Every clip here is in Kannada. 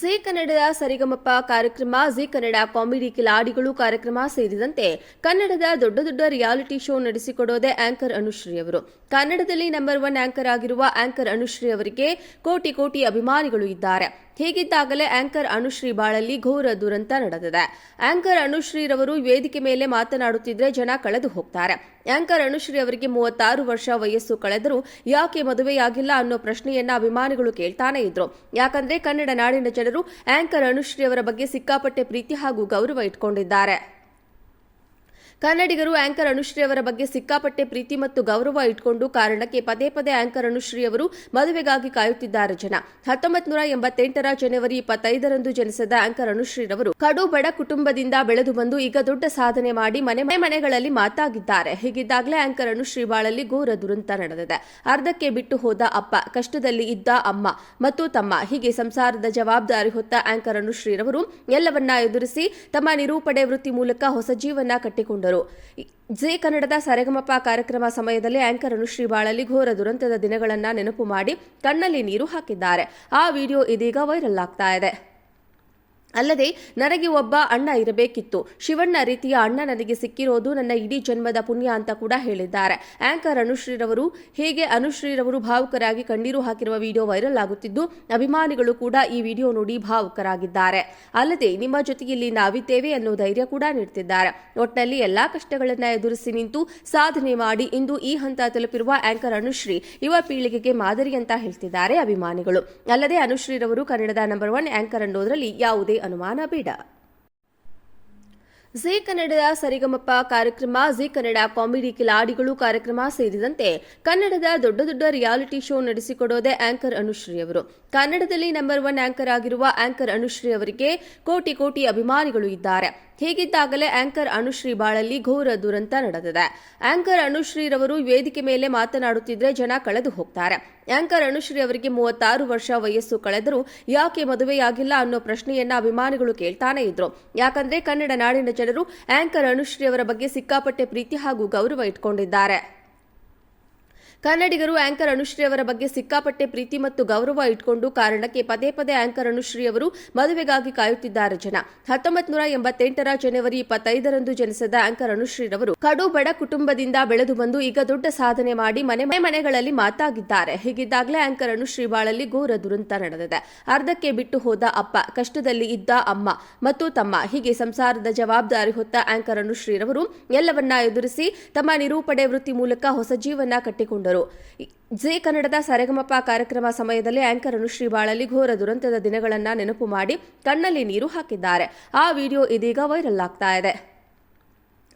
ಜಿ ಕನ್ನಡದ ಸರಿಗಮಪ್ಪ ಕಾರ್ಯಕ್ರಮ, ಜಿ ಕನ್ನಡ ಕಾಮಿಡಿ ಕಿಲಾಡಿಗಳು ಕಾರ್ಯಕ್ರಮ ಸೇರಿದಂತೆ ಕನ್ನಡದ ದೊಡ್ಡ ದೊಡ್ಡ ರಿಯಾಲಿಟಿ ಶೋ ನಡೆಸಿಕೊಡೋದೇ ಆಂಕರ್ ಅನುಶ್ರೀ ಅವರು. ಕನ್ನಡದಲ್ಲಿ ನಂಬರ್ ಒನ್ ಆಂಕರ್ ಆಗಿರುವ ಆಂಕರ್ ಅನುಶ್ರೀ ಅವರಿಗೆ ಕೋಟಿ ಕೋಟಿ ಅಭಿಮಾನಿಗಳು ಇದ್ದಾರೆ. ಹೀಗಿದ್ದಾಗಲೇ ಆಂಕರ್ ಅನುಶ್ರೀ ಬಾಳಲ್ಲಿ ಘೋರ ದುರಂತ ನಡೆದಿದೆ. ಆಂಕರ್ ಅನುಶ್ರೀ ರವರು ವೇದಿಕೆ ಮೇಲೆ ಮಾತನಾಡುತ್ತಿದ್ರೆ ಜನ ಕಳೆದು ಹೋಗ್ತಾರೆ. ಆಂಕರ್ ಅನುಶ್ರೀ ಅವರಿಗೆ ಮೂವತ್ತಾರು ವರ್ಷ ವಯಸ್ಸು ಕಳೆದರೂ ಯಾಕೆ ಮದುವೆಯಾಗಿಲ್ಲ ಅನ್ನೋ ಪ್ರಶ್ನೆಯನ್ನ ಅಭಿಮಾನಿಗಳು ಕೇಳ್ತಾನೆ ಇದ್ರು. ಯಾಕಂದ್ರೆ ಕನ್ನಡ ನಾಡಿನ ಜನರು ಆಂಕರ್ ಅನುಶ್ರೀ ಅವರ ಬಗ್ಗೆ ಸಿಕ್ಕಾಪಟ್ಟೆ ಪ್ರೀತಿ ಹಾಗೂ ಗೌರವ ಇಟ್ಕೊಂಡಿದ್ದಾರೆ. ಕನ್ನಡಿಗರು ಆಂಕರ್ ಅನುಶ್ರೀ ಅವರ ಬಗ್ಗೆ ಸಿಕ್ಕಾಪಟ್ಟೆ ಪ್ರೀತಿ ಮತ್ತು ಗೌರವ ಇಟ್ಕೊಂಡು ಕಾರಣಕ್ಕೆ ಪದೇ ಪದೇ ಆಂಕರ್ ಅನುಶ್ರೀ ಅವರು ಮದುವೆಗಾಗಿ ಕಾಯುತ್ತಿದ್ದಾರೆ ಜನ. ಹತ್ತೊಂಬತ್ ನೂರ ಎಂಬತ್ತೆಂಟರ ಜನವರಿ ಇಪ್ಪತ್ತೈದರಂದು ಜನಿಸಿದ ಆಂಕರ್ ಅನುಶ್ರೀ ರವರು ಕಡು ಬಡ ಕುಟುಂಬದಿಂದ ಬೆಳೆದು ಬಂದು ಈಗ ದೊಡ್ಡ ಸಾಧನೆ ಮಾಡಿ ಮನೆ ಮನೆಗಳಲ್ಲಿ ಮಾತಾಗಿದ್ದಾರೆ. ಹೀಗಿದ್ದಾಗಲೇ ಆಂಕರ್ ಅನುಶ್ರೀ ಬಾಳಲ್ಲಿ ಘೋರ ದುರಂತ ನಡೆದಿದೆ. ಅರ್ಧಕ್ಕೆ ಬಿಟ್ಟು ಹೋದ ಅಪ್ಪ, ಕಷ್ಟದಲ್ಲಿ ಇದ್ದ ಅಮ್ಮ ಮತ್ತು ತಮ್ಮ. ಹೀಗೆ ಸಂಸಾರದ ಜವಾಬ್ದಾರಿ ಹೊತ್ತ ಆಂಕರ್ ಅನುಶ್ರೀರವರು ಎಲ್ಲವನ್ನ ಎದುರಿಸಿ ತಮ್ಮ ನಿರೂಪಣೆ ವೃತ್ತಿ ಮೂಲಕ ಹೊಸ ಜೀವನ ಕಟ್ಟಿಕೊಂಡರು. ಜೆ ಕನ್ನಡದ ಸರೆಗಮಪ ಕಾರ್ಯಕ್ರಮ ಸಮಯದಲ್ಲಿ ಆಂಕರ್ ಅನುಶ್ರೀ ಬಾಳಲಿ ಘೋರ ದುರಂತದ ದಿನಗಳನ್ನ ನೆನಪು ಮಾಡಿ ಕಣ್ಣಲ್ಲಿ ನೀರು ಹಾಕಿದ್ದಾರೆ. ಆ ವಿಡಿಯೋ ಇದೀಗ ವೈರಲ್ ಆಗ್ತಾ ಇದೆ. ಅಲ್ಲದೆ ನನಗೆ ಒಬ್ಬ ಅಣ್ಣ ಇರಬೇಕಿತ್ತು. ಶಿವಣ್ಣ ರೀತಿಯ ಅಣ್ಣ ನನಗೆ ಸಿಕ್ಕಿರೋದು ನನ್ನ ಇಡೀ ಜನ್ಮದ ಪುಣ್ಯ ಅಂತ ಕೂಡ ಹೇಳಿದ್ದಾರೆ. ಆಂಕರ್ ಅನುಶ್ರೀರವರು ಹೇಗೆ ಅನುಶ್ರೀರವರು ಭಾವುಕರಾಗಿ ಕಣ್ಣೀರು ಹಾಕಿರುವ ವಿಡಿಯೋ ವೈರಲ್ ಆಗುತ್ತಿದ್ದು, ಅಭಿಮಾನಿಗಳು ಕೂಡ ಈ ವಿಡಿಯೋ ನೋಡಿ ಭಾವುಕರಾಗಿದ್ದಾರೆ. ಅಲ್ಲದೆ ನಿಮ್ಮ ಜೊತೆಯಲ್ಲಿ ನಾವಿದ್ದೇವೆ ಅನ್ನೋ ಧೈರ್ಯ ಕೂಡ ನೀಡುತ್ತಿದ್ದಾರೆ ಒಟ್ಟಿನಲ್ಲಿ ಎಲ್ಲಾ ಕಷ್ಟಗಳನ್ನು ಎದುರಿಸಿ ನಿಂತು ಸಾಧನೆ ಮಾಡಿ ಇಂದು ಈ ಹಂತ ತಲುಪಿರುವ ಆಂಕರ್ ಅನುಶ್ರೀ ಯುವ ಪೀಳಿಗೆಗೆ ಮಾದರಿ ಅಂತ ಹೇಳ್ತಿದ್ದಾರೆ ಅಭಿಮಾನಿಗಳು. ಅಲ್ಲದೆ ಅನುಶ್ರೀರವರು ಕನ್ನಡದ ನಂಬರ್ ಒನ್ ಆಂಕರ್ ಅನ್ನೋದರಲ್ಲಿ ಯಾವುದೇ ಅನುಮಾನ ಬೇಡ. ಜೀ ಕನ್ನಡದ ಸರಿಗಮಪ್ಪ ಕಾರ್ಯಕ್ರಮ, ಜೀ ಕನ್ನಡ ಕಾಮಿಡಿ ಕಿಲಾಡಿಗಳು ಕಾರ್ಯಕ್ರಮ ಸೇರಿದಂತೆ ಕನ್ನಡದ ದೊಡ್ಡ ದೊಡ್ಡ ರಿಯಾಲಿಟಿ ಶೋ ನಡೆಸಿಕೊಡೋದೇ ಆಂಕರ್ ಅನುಶ್ರೀ ಅವರು. ಕನ್ನಡದಲ್ಲಿ ನಂಬರ್ ಒನ್ ಆಂಕರ್ ಆಗಿರುವ ಆಂಕರ್ ಅನುಶ್ರೀ ಅವರಿಗೆ ಕೋಟಿ ಕೋಟಿ ಅಭಿಮಾನಿಗಳು ಇದ್ದಾರೆ. ಹೀಗಿದ್ದಾಗಲೇ ಆಂಕರ್ ಅನುಶ್ರೀ ಬಾಳಲ್ಲಿ ಘೋರ ದುರಂತ ನಡೆದಿದೆ. ಆಂಕರ್ ಅನುಶ್ರೀ ರವರು ವೇದಿಕೆ ಮೇಲೆ ಮಾತನಾಡುತ್ತಿದ್ರೆ ಜನ ಕಳೆದು ಹೋಗ್ತಾರೆ. ಆಂಕರ್ ಅನುಶ್ರೀ ಅವರಿಗೆ ಮೂವತ್ತಾರು ವರ್ಷ ವಯಸ್ಸು ಕಳೆದರೂ ಯಾಕೆ ಮದುವೆಯಾಗಿಲ್ಲ ಅನ್ನೋ ಪ್ರಶ್ನೆಯನ್ನ ಅಭಿಮಾನಿಗಳು ಕೇಳ್ತಾನೆ ಇದ್ರು. ಯಾಕಂದ್ರೆ ಕನ್ನಡ ನಾಡಿನ ಜನರು ಆಂಕರ್ ಅನುಶ್ರೀ ಅವರ ಬಗ್ಗೆ ಸಿಕ್ಕಾಪಟ್ಟೆ ಪ್ರೀತಿ ಹಾಗೂ ಗೌರವ ಇಟ್ಕೊಂಡಿದ್ದಾರೆ. ಕನ್ನಡಿಗರು ಆಂಕರ್ ಅನುಶ್ರೀ ಅವರ ಬಗ್ಗೆ ಸಿಕ್ಕಾಪಟ್ಟೆ ಪ್ರೀತಿ ಮತ್ತು ಗೌರವ ಇಟ್ಕೊಂಡು ಕಾರಣಕ್ಕೆ ಪದೇ ಪದೇ ಆಂಕರ್ ಅನುಶ್ರೀ ಅವರು ಮದುವೆಗಾಗಿ ಕಾಯುತ್ತಿದ್ದಾರೆ ಜನ. ಹತ್ತೊಂಬತ್ ನೂರ ಎಂಬತ್ತೆಂಟರ ಜನವರಿ ಇಪ್ಪತ್ತೈದರಂದು ಜನಿಸಿದ ಆಂಕರ್ ಅನುಶ್ರೀ ರವರು ಕಡು ಬಡ ಕುಟುಂಬದಿಂದ ಬೆಳೆದು ಬಂದು ಈಗ ದೊಡ್ಡ ಸಾಧನೆ ಮಾಡಿ ಮನೆ ಮನೆ ಮನೆಗಳಲ್ಲಿ ಮಾತಾಗಿದ್ದಾರೆ. ಹೀಗಿದ್ದಾಗಲೇ ಆಂಕರ್ ಅನುಶ್ರೀ ಬಾಳಲ್ಲಿ ಘೋರ ದುರಂತ ನಡೆದಿದೆ. ಅರ್ಧಕ್ಕೆ ಬಿಟ್ಟು ಹೋದ ಅಪ್ಪ, ಕಷ್ಟದಲ್ಲಿ ಇದ್ದ ಅಮ್ಮ ಮತ್ತು ತಮ್ಮ. ಹೀಗೆ ಸಂಸಾರದ ಜವಾಬ್ದಾರಿ ಹೊತ್ತ ಆಂಕರ್ ಅನುಶ್ರೀರವರು ಎಲ್ಲವನ್ನ ಎದುರಿಸಿ ತಮ್ಮ ನಿರೂಪಣೆ ವೃತ್ತಿ ಮೂಲಕ ಹೊಸ ಜೀವನ ಕಟ್ಟಿಕೊಂಡರು. ಜೆ ಕನ್ನಡದ ಸರೆಗಮಪ ಕಾರ್ಯಕ್ರಮ ಸಮಯದಲ್ಲಿ ಆಂಕರ್ ಅನುಶ್ರೀ ಬಾಳಲ್ಲಿ ಘೋರ ದುರಂತದ ದಿನಗಳನ್ನು ನೆನಪು ಮಾಡಿ ಕಣ್ಣಲ್ಲಿ ನೀರು ಹಾಕಿದ್ದಾರೆ. ಆ ವಿಡಿಯೋ ಇದೀಗ ವೈರಲ್ ಆಗ್ತಾ ಇದೆ.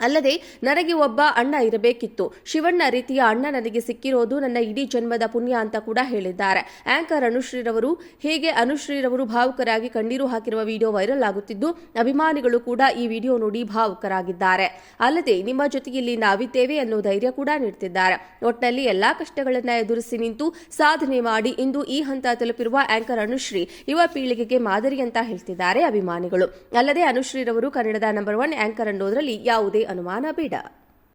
ಅಲ್ಲದೆ ನನಗೆ ಒಬ್ಬ ಅಣ್ಣ ಇರಬೇಕಿತ್ತು. ಶಿವಣ್ಣ ರೀತಿಯ ಅಣ್ಣ ನನಗೆ ಸಿಕ್ಕಿರೋದು ನನ್ನ ಇಡೀ ಜನ್ಮದ ಪುಣ್ಯ ಅಂತ ಕೂಡ ಹೇಳಿದ್ದಾರೆ. ಆಂಕರ್ ಅನುಶ್ರೀರವರು ಹೇಗೆ ಅನುಶ್ರೀರವರು ಭಾವುಕರಾಗಿ ಕಣ್ಣೀರು ಹಾಕಿರುವ ವಿಡಿಯೋ ವೈರಲ್ ಆಗುತ್ತಿದ್ದು, ಅಭಿಮಾನಿಗಳು ಕೂಡ ಈ ವಿಡಿಯೋ ನೋಡಿ ಭಾವುಕರಾಗಿದ್ದಾರೆ. ಅಲ್ಲದೆ ನಿಮ್ಮ ಜೊತೆಯಲ್ಲಿ ನಾವಿದ್ದೇವೆ ಅನ್ನೋ ಧೈರ್ಯ ಕೂಡ ನೀಡುತ್ತಿದ್ದಾರೆ ಒಟ್ಟಿನಲ್ಲಿ ಎಲ್ಲಾ ಕಷ್ಟಗಳನ್ನ ಎದುರಿಸಿ ನಿಂತು ಸಾಧನೆ ಮಾಡಿ ಇಂದು ಈ ಹಂತ ತಲುಪಿರುವ ಆಂಕರ್ ಅನುಶ್ರೀ ಯುವ ಪೀಳಿಗೆಗೆ ಮಾದರಿ ಅಂತ ಹೇಳ್ತಿದ್ದಾರೆ ಅಭಿಮಾನಿಗಳು. ಅಲ್ಲದೆ ಅನುಶ್ರೀರವರು ಕನ್ನಡದ ನಂಬರ್ ಒನ್ ಆಂಕರ್ ಅನ್ನೋದರಲ್ಲಿ ಯಾವುದೇ ಅನುಮಾನ ಬೇಡ.